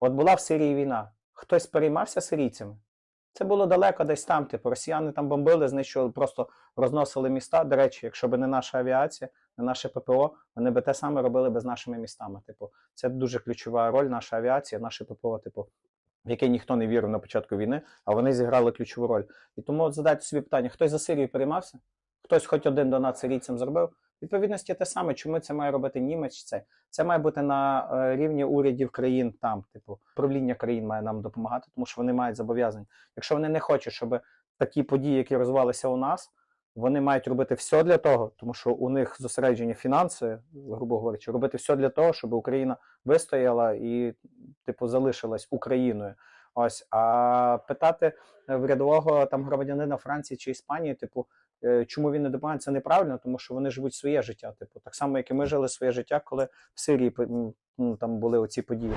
От була в Сирії війна. Хтось переймався сирійцями? Це було далеко десь там. Типу, росіяни там бомбили, знищували, просто розносили міста. До речі, якщо б не наша авіація, не наше ППО, вони би те саме робили би з нашими містами. Типу, це дуже ключова роль, наша авіація, наше ППО, типу, в яке ніхто не вірив на початку війни, а вони зіграли ключову роль. І тому задайте собі питання: хтось за Сирію переймався? Хтось хоч один донат сирійцям зробив? Відповідності те саме, чому це має робити німець? Це це має бути на е, рівні урядів країн там, типу, правління країн має нам допомагати, тому що вони мають зобов'язання. Якщо вони не хочуть, щоб такі події, які розвивалися у нас, вони мають робити все для того, тому що у них зосереджені фінанси, грубо говорячи, робити все для того, щоб Україна вистояла і, типу, залишилась Україною. Ось, а питати врядового там громадянина Франції чи Іспанії, типу, е, чому він не допомагає, це неправильно, тому що вони живуть своє життя. Типу, так само, як і ми жили своє життя, коли в Сирії ну, там були оці події.